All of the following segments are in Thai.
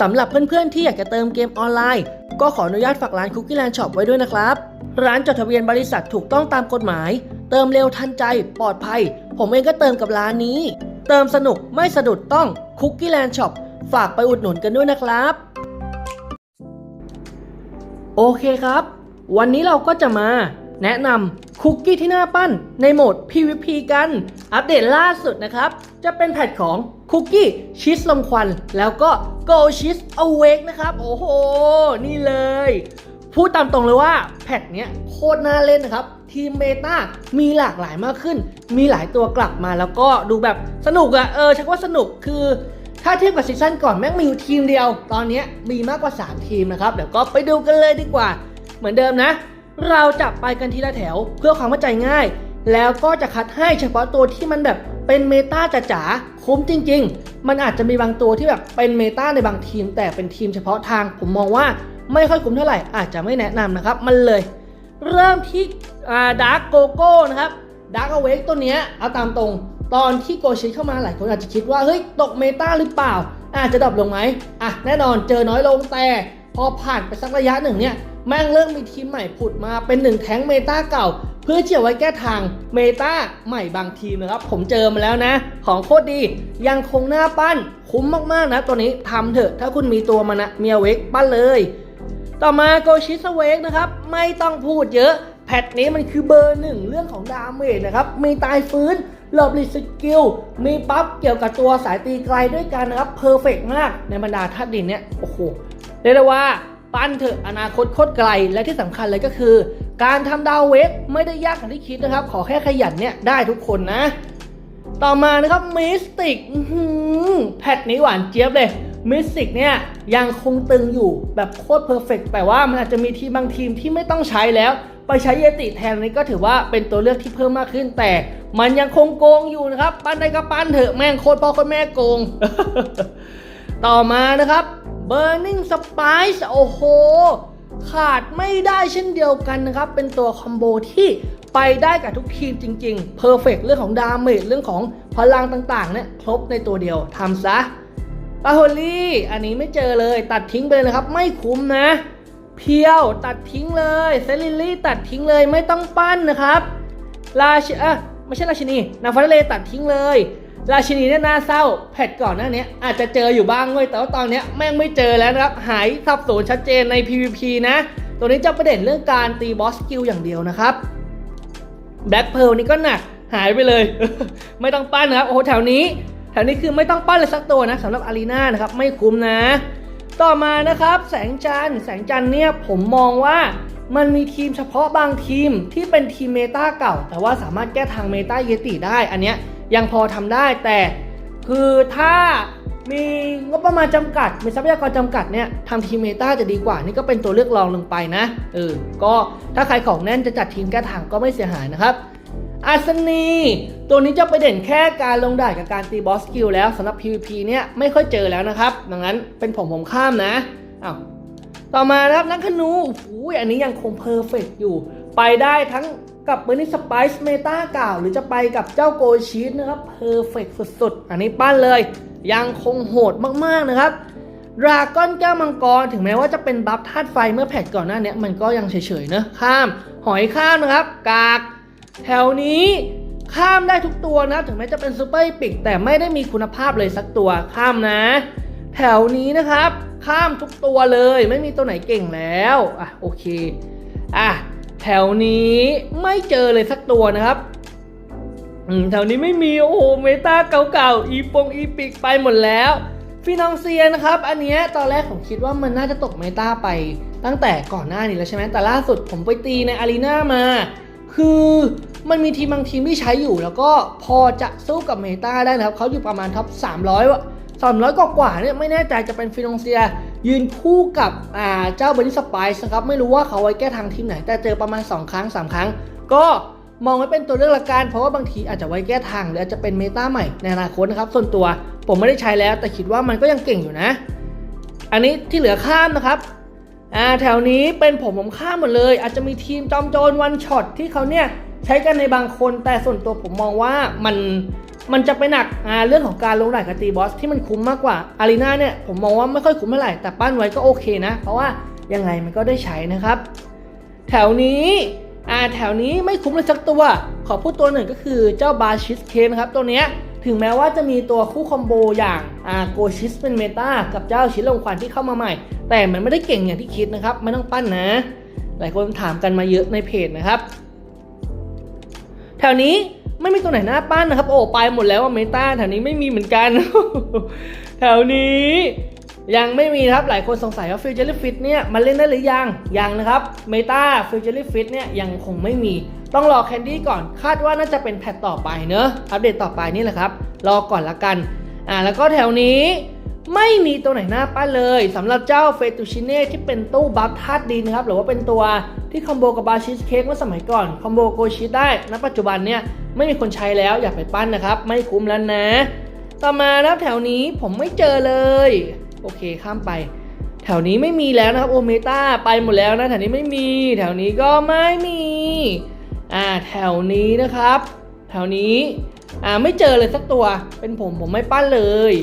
สำหรับเพื่อนๆที่อยากจะเติมเกมออนไลน์ ก็ขออนุญาตฝากร้าน Cookie Land Shop ไว้ด้วยนะครับ ร้านจดทะเบียนบริษัทถูกต้องตามกฎหมาย เติมเร็วทันใจ ปลอดภัย ผมเองก็เติมกับร้านนี้ เติมสนุกไม่สะดุดต้อง Cookie Land Shop ฝากไปอุดหนุนกันด้วยนะครับ โอเคครับ วันนี้เราก็จะมา แนะนำคุกกี้ที่น่าปั้นในโหมด PVP กัน อัปเดตล่าสุดนะครับ จะเป็นแพทของคุกกี้ชีสลมควัน แล้วก็ Go Cheese Awake นะครับ โอ้โห นี่เลย พูดตามตรงเลยว่าแพทเนี้ยโคตรน่าเล่นนะครับ ทีมเมตามีหลากหลายมากขึ้น มีหลายตัวกลับมาแล้วก็ดูแบบสนุกอะเออชักว่าสนุกคือถ้าเทียบกับซีซั่นก่อนแม่งมีอยู่ทีมเดียว ตอนเนี้ยมีมากกว่า 3 ทีมนะครับ เดี๋ยวก็ไปดูกันเลยดีกว่า เหมือนเดิมนะ เราจะไปกันทีละแถวเพื่อความเข้าใจง่าย แล้วก็จะคัดให้เฉพาะตัวที่มันแบบเป็นเมตาจ๋าๆคุ้มจริง ๆ มันอาจจะมีบางตัวที่แบบเป็นเมตาในบางทีม แต่เป็นทีมเฉพาะทางผมมองว่าไม่ค่อยคุ้มเท่าไหร่อาจจะไม่แนะนำนะครับ มันเลย เริ่มที่ดาร์กโกโก้นะครับดาร์กเอเวกตัวเนี้ยเอาตามตรงตอนที่โกชิเข้ามาหลายคนอาจจะคิดว่าเฮ้ยตกเมตาหรือเปล่า อาจจะดรอปลงไหมอะแน่นอนเจอน้อยลงแต่ พอผ่านไปสักระยะหนึ่งเนี่ย แม่งเริ่มมีทีมใหม่ผุดมาเป็นหนึ่งแท้งเมตาเก่า เพื่อเที่จะไว้แก้ทางเมตาใหม่บางทีมนะครับ ผมเจอมาแล้วนะ ของโคตรดียังคงหน้าปั้น คุ้มมากๆนะตัวนี้ทำเถอะ ถ้าคุณมีตัวมันนะเมียเวกปั้นเลย ต่อมาโกชิสเวกนะครับ ไม่ต้องพูดเยอะแพทนี้มันคือเบอร์หนึ่งเรื่องของดาเมจนะครับ มีตายฟื้นหลบลิสกิล มีปั๊บเกี่ยวกับตัวสายตีไกลด้วยกันนะครับเพอร์เฟกมากในบรรดาธาตุดินเนี่ย โอ้โหเรียกได้ว่า ปั้นเถอะอนาคตโคตรไกลและที่สำคัญเลยก็คือ การทำดาวเวกไม่ได้ยากอย่างที่คิดนะครับ ขอแค่ขยันเนี่ยได้ทุกคนนะ ต่อมานะครับมิสติกแพทนี้หวานเจี๊ยบเลยมิสติกเนี่ยยังคงตึงอยู่แบบโคตรเพอร์เฟกแต่ว่ามันอาจจะมีทีมบางทีมที่ไม่ต้องใช้แล้ว ไปใช้เยติแทนนี้ก็ถือว่าเป็นตัวเลือกที่เพิ่มมากขึ้น แต่มันยังคงโกงอยู่นะครับ ปั้นได้ก็ปั้นเถอะแม่งโคตรพ่อโคตรแม่โกง ต่อมานะครับ Burning Spice โอ้โห ขาดไม่ได้เช่นเดียวกันนะครับ เป็นตัวคอมโบที่ไปได้กับทุกทีมจริงๆ เพอร์เฟกเรื่องของดาเมจเรื่องของพลังต่างๆเนี่ยครบในตัวเดียวทำซะปาโฮลี่อันนี้ไม่เจอเลยตัดทิ้งไปเลยนะครับ ไม่คุ้มนะ เพียวตัดทิ้งเลยเซลิลลี่ตัดทิ้งเลยไม่ต้องปั้นนะครับ ราชเอะไม่ใช่ราชินีนาฟาเลตัดทิ้งเลย ราชินีเนี่ยน่าเศร้าแพทก่อนหน้านี้อาจจะเจออยู่บ้างเว้ยแต่ว่าตอนนี้แม่งไม่เจอแล้วนะครับ หายสับสนชัดเจนใน PVP นะ ตัวนี้จะประเด็นเรื่องการตีบอสกิลอย่างเดียวนะครับแบล็กเพลนี่ก็หนักหายไปเลย ไม่ต้องปั้นนะครับ โอ้โหแถวนี้ แถวนี้คือไม่ต้องปั้นเลยสักตัวนะสำหรับอารีนานะครับ ไม่คุ้มนะ ต่อมานะครับ แสงจันแสงจันเนี่ยผมมองว่ามันมีทีมเฉพาะบางทีมที่เป็นทีมเมตาเก่า แต่ว่าสามารถแก้ทางเมตาเยติได้อันเนี้ย ยังพอทำได้แต่คือถ้ามีงบประมาณจำกัด มีทรัพยากรจำกัดเนี่ยทำทีมเมตาจะดีกว่า นี่ก็เป็นตัวเลือกรองลงไปนะเออก็ถ้าใครของแน่นจะจัดทีมแก้ทางก็ไม่เสียหายนะครับอาสนีตัวนี้จะไปเด่นแค่การลงด่านกับการตีบอสกิลแล้วสำหรับ PVP เนี่ยไม่ค่อยเจอแล้วนะครับ ดังนั้นเป็นผมผมข้ามนะอ้าวต่อมานะครับนักขนูโอ้โหอันนี้ยังคงเพอร์เฟกอยู่ ไปได้ทั้งกับเบอร์นี่สไปซ์เมตาเก่าหรือจะไปกับเจ้าโกชีสนะครับเพอร์เฟกสุดๆ อันนี้ปั้นเลย ยังคงโหดมากๆนะครับดราก้อนแก้วมังกรถึงแม้ว่าจะเป็นบัฟธาตุไฟเมื่อแพทก่อนหน้านี้มันก็ยังเฉยๆเนอะข้าม หอยข้ามนะครับ กาก แถวนี้ข้ามได้ทุกตัวนะถึงแม้จะเป็นซูเปอร์ปิกแต่ไม่ได้มีคุณภาพเลยสักตัวข้ามนะ แถวนี้นะครับ ข้ามทุกตัวเลย ไม่มีตัวไหนเก่งแล้วอะโอเคอะ แถวนี้ไม่เจอเลยสักตัวนะครับแถวนี้ไม่มีโอ้โหเมตาเก่าๆ อีปงอีปิกไปหมดแล้วฟินองเซียนะครับ อันนี้ตอนแรกผมคิดว่ามันน่าจะตกเมตาไปตั้งแต่ก่อนหน้านี้แล้วใช่ไหมแต่ล่าสุดผมไปตีในอารีนามา คือมันมีทีมบางทีมที่ใช้อยู่ แล้วก็พอจะสู้กับเมตาได้นะครับเขาอยู่ประมาณท็อป300วะ300กว่ากว่าเนี่ยไม่แน่ใจจะเป็นฟินองเซีย ยืนคู่กับเจ้าเบนิสไปส์นะครับ ไม่รู้ว่าเขาไว้แก้ทางทีมไหน แต่เจอประมาณ 2 ครั้ง 3 ครั้ง ก็มองไว้เป็นตัวเลือกละกันเพราะว่าบางทีอาจจะไว้แก้ทาง หรืออาจจะเป็นเมตาใหม่ในอนาคตนะครับ ส่วนตัวผมไม่ได้ใช้แล้ว แต่คิดว่ามันก็ยังเก่งอยู่นะ อันนี้ที่เหลือข้ามนะครับอ่าแถวนี้เป็นผมผมข้ามหมดเลย อาจจะมีทีมจอมโจรวันช็อตที่เขาเนี่ยใช้กันในบางคนแต่ส่วนตัวผมมองว่ามัน มันจะไปหนักอ่าเรื่องของการลงไหล่กับตีบอสที่มันคุ้มมากกว่าอารีนาเนี่ยผมมองว่าไม่ค่อยคุ้มเท่าไหร่แต่ปั้นไว้ก็โอเคนะ เพราะว่ายังไงมันก็ได้ใช้นะครับ แถวนี้อ่าแถวนี้ไม่คุ้มเลยสักตัว ขอพูดตัวหนึ่งก็คือเจ้าบาชิสเคนครับตัวเนี้ยถึงแม้ว่าจะมีตัวคู่คอมโบอย่างอ่าโกชิสเป็นเมตากับเจ้าชิลลงควันที่เข้ามาใหม่ แต่มันไม่ได้เก่งอย่างที่คิดนะครับไม่ต้องปั้นนะ หลายคนถามกันมาเยอะในเพจนะครับ แถวนี้ ไม่มีตัวไหนน่าปั้นนะครับ โอ้ไปหมดแล้วว่าเมตาแถวนี้ไม่มีเหมือนกัน แถวนี้ยังไม่มีครับหลายคนสงสัยว่าฟิวเจอร์ฟิตเนี่ยมันเล่นได้หรือยังยังนะครับเมตาฟิวเจอร์ฟิตเนี่ยยังคงไม่มี ต้องรอแคนดี้ก่อนคาดว่าน่าจะเป็นแพทต่อไปเนอะอัปเดตต่อไปนี่แหละครับ รอก่อนละกัน อ่าแล้วก็แถวนี้ ไม่มีตัวไหนหน้าป้านเลยสำหรับเจ้าเฟตูชิเน่ที่เป็นตู้บัฟธาตุดินนะครับ หรือว่าเป็นตัวที่คอมโบกับบาชิสเค้กเมื่อสมัยก่อน คอมโบโกชิได้ณปัจจุบันเนี่ยไม่มีคนใช้แล้วอย่าไปปั้นนะครับ ไม่คุ้มแล้วนะ ต่อมานะครับแถวนี้ผมไม่เจอเลย โอเคข้ามไป แถวนี้ไม่มีแล้วนะครับโอเมตาไปหมดแล้วนะแถวนี้ไม่มี แถวนี้ก็ไม่มีอ่าแถวนี้นะครับ แถวนี้อ่าไม่เจอเลยสักตัวเป็นผมผมไม่ปั้นเลย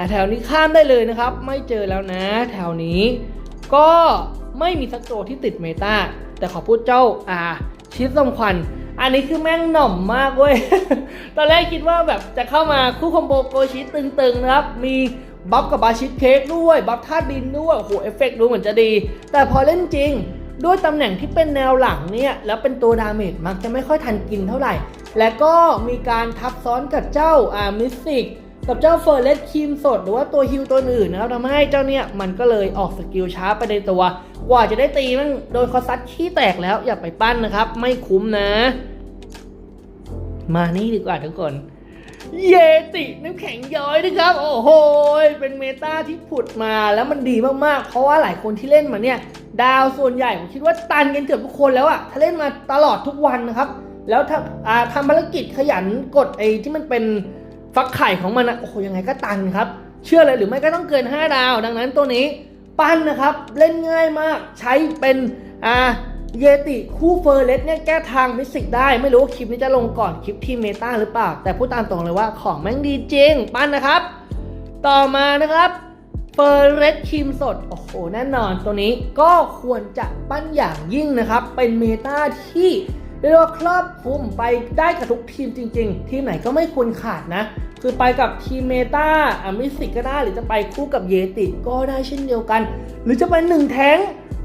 อ่าแถวนี้ข้ามได้เลยนะครับ ไม่เจอแล้วนะ แถวนี้ก็ไม่มีสักตัวที่ติดเมตาแต่ขอพูดเจ้าอ่าชิดลมควัน อันนี้คือแม่งหน่อมมากเว้ย ตอนแรกคิดว่าแบบจะเข้ามาคู่คอมโบโกชิตึงๆนะครับ มีบัฟกับบาชิตเค้กด้วย บัฟธาตุดินด้วย โอ้โห เอฟเฟกต์ดูเหมือนจะดี แต่พอเล่นจริง ด้วยตำแหน่งที่เป็นแนวหลังเนี่ย แล้วเป็นตัวดาเมจมักจะไม่ค่อยทันกินเท่าไหร่ และก็มีการทับซ้อนกับเจ้าอ่ามิสิก กับเจ้าเฟอร์เรสครีมสดหรือว่าตัวฮิวตัวอื่นนะครับทำให้เจ้าเนี่ยมันก็เลยออกสกิลช้าไปในตัว กว่าจะได้ตีมันโดนคอซัดขี้แตกแล้วอย่าไปปั้นนะครับ ไม่คุ้มนะ มานี่ดีกว่าทุกคน เยติน้ำแข็งย้อยนะครับ โอ้โหเป็นเมตาที่ผุดมาแล้วมันดีมากๆ เพราะว่าหลายคนที่เล่นมาเนี่ย ดาวส่วนใหญ่ผมคิดว่าตันกันเกือบทุกคนแล้วอะถ้าเล่นมาตลอดทุกวันนะครับ แล้วถ้าอ่าทำภารกิจขยันกดไอ้ที่มันเป็น ฟักไข่ของมันนะโอ้โหยังไงก็ตันครับ เชื่อเลยหรือไม่ก็ต้องเกิน 5 ดาว ดังนั้นตัวนี้ปั้นนะครับ เล่นง่ายมาก ใช้เป็นอ่าเยติคู่เฟอร์เรสเนี่ยแก้ทางมิสิกได้ ไม่รู้ว่าคลิปนี้จะลงก่อนคลิปที่เมตาหรือเปล่า แต่พูดตามตรงเลยว่าของแม่งดีจริง ปั้นนะครับ ต่อมานะครับเฟอร์เรสครีมสด โอ้โห แน่นอนตัวนี้ก็ควรจะปั้นอย่างยิ่งนะครับ เป็นเมตาที่ เรียกว่าครอบคลุมไปได้กับทุกทีมจริง ๆ ทีมไหนก็ไม่ควรขาดนะ คือไปกับทีมเมตาอะมิสิกก็ได้ หรือจะไปคู่กับเยติก็ได้เช่นเดียวกัน หรือจะเป็นหนึ่งแท้ง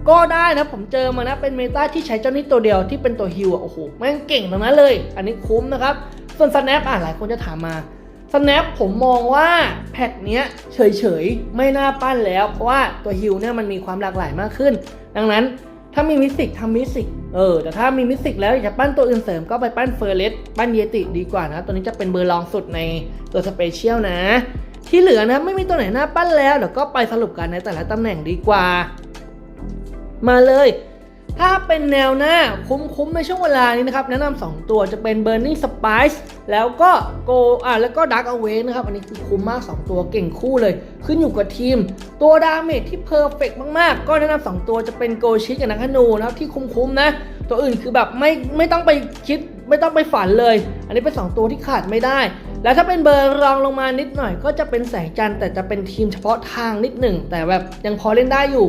ก็ได้นะ ผมเจอมานะเป็นเมตาที่ใช้เจ้านี้ตัวเดียวที่เป็นตัวฮิวอะโอ้โหแม่งเก่งตรงนั้นเลย อันนี้คุ้มนะครับ ส่วน snap อะหลายคนจะถามมา snap ผมมองว่าแพทเนี้ยเฉยๆ ไม่น่าปั้นแล้ว เพราะว่าตัวฮิวเนี่ยมันมีความหลากหลายมากขึ้น ดังนั้นถ้ามีมิสิกทำมิสิก เออแต่ถ้ามีมิสติกแล้วอยากจะปั้นตัวอื่นเสริมก็ไปปั้นเฟอร์เรสปั้นเยติดีกว่านะ ตัวนี้จะเป็นเบอร์รองสุดในตัวสเปเชียลนะ ที่เหลือนะไม่มีตัวไหนน่าปั้นแล้วเดี๋ยวก็ไปสรุปกันในแต่ละตำแหน่งดีกว่า มาเลย ถ้าเป็นแนวหน้าคุ้มๆในช่วงเวลานี้นะครับ แนะนำ2ตัวจะเป็น Burning Spice แล้วก็ Go อ่าแล้วก็ Dark Away นะครับ อันนี้คือคุ้มมาก 2 ตัวเก่งคู่เลย ขึ้นอยู่กับทีม ตัวดาเมจที่เพอร์เฟกมากๆ ก็แนะนำ2ตัวจะเป็น Go Shield กับนักธนูนะครับที่คุ้มๆนะ ตัวอื่นคือแบบไม่ไม่ต้องไปคิดไม่ต้องไปฝันเลย อันนี้เป็น 2 ตัวที่ขาดไม่ได้ แล้วถ้าเป็นเบอร์รองลงมานิดหน่อย ก็จะเป็นแสงจันทร์แต่จะเป็นทีมเฉพาะทางนิดหนึ่งแต่แบบยังพอเล่นได้อยู่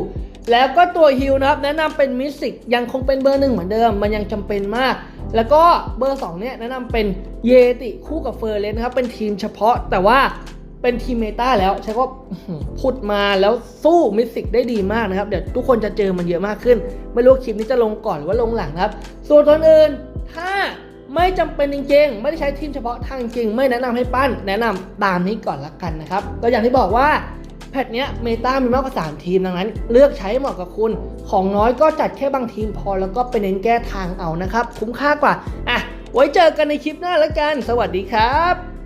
แล้วก็ตัวฮิลนะครับแนะนำเป็นมิสซิกยังคงเป็นเบอร์หนึ่งเหมือนเดิม มันยังจำเป็นมาก แล้วก็เบอร์2เนี่ยแนะนำเป็นเยติคู่กับเฟอร์เรสนะครับเป็นทีมเฉพาะแต่ว่าเป็นทีมเมตาแล้วใช้ว่าอื้อหือพุดมาแล้วสู้มิสซิกได้ดีมากนะครับ เดี๋ยวทุกคนจะเจอมันเยอะมากขึ้น ไม่รู้คลิปนี้จะลงก่อนหรือว่าลงหลังครับ ส่วนตัวอื่นถ้าไม่จำเป็นจริงๆ ไม่ได้ใช้ทีมเฉพาะทางจริง ไม่แนะนำให้ปั้น แนะนำตามนี้ก่อนละกันนะครับก็อย่างที่บอกว่า แพทเนี้ยเมตามีมากกว่า 3 ทีมดังนั้น เลือกใช้เหมาะกับคุณ ของน้อยก็จัดแค่บางทีมพอแล้วก็ไปเน้นแก้ทางเอานะครับ คุ้มค่ากว่า อะ ไว้เจอกันในคลิปหน้าแล้วกัน สวัสดีครับ